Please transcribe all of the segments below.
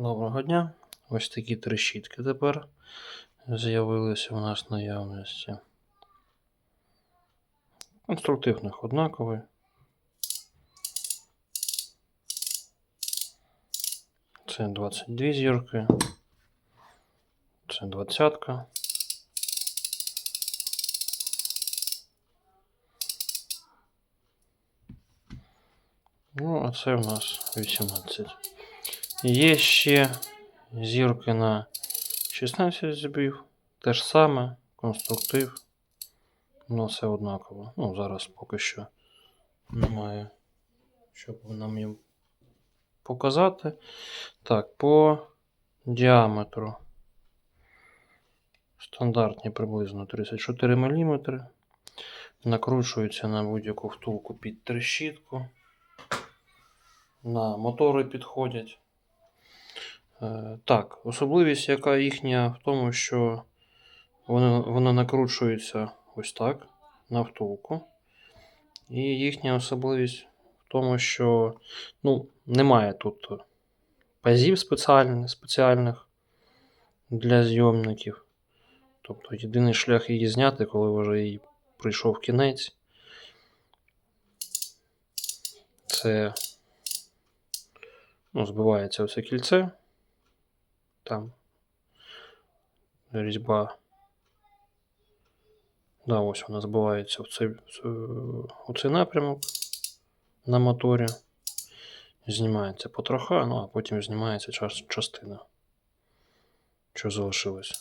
Доброго дня. Ось такі три щітки тепер з'явилися у нас наявності. Конструктив в однаковий. Це 22 зірки. Це двадцятка. Ну, а це у нас 18. Є ще зірки на 16 зубів. Те ж саме, конструктив. Ну, все однаково. Ну, зараз поки що немає, щоб нам їм показати. Так, по діаметру. Стандартні приблизно 34 мм. Накручується на будь-яку втулку під трещітку. На мотори підходять. Е, Так, особливість, яка їхня в тому, що вони, вони накручуються ось так на втулку. І їхня особливість в тому, що ну, немає тут пазів спеціальних, спеціальних для зйомників. Тобто єдиний шлях її зняти, коли вже їй прийшов кінець. Це ну, збивається оце кільце. Там різьба. Да, ось вона збивається в цей, у цей напрямок на моторі. Знімається потроха, ну а потім знімається час, частина. Що залишилось.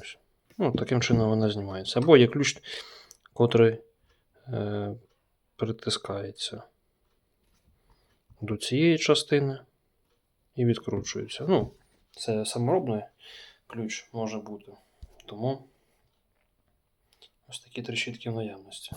Ось. Ну, таким чином вона знімається. Або є ключ, котрий е, притискається до цієї частини і відкручується. Ну, це саморобний ключ може бути. Тому ось такі три в наявності.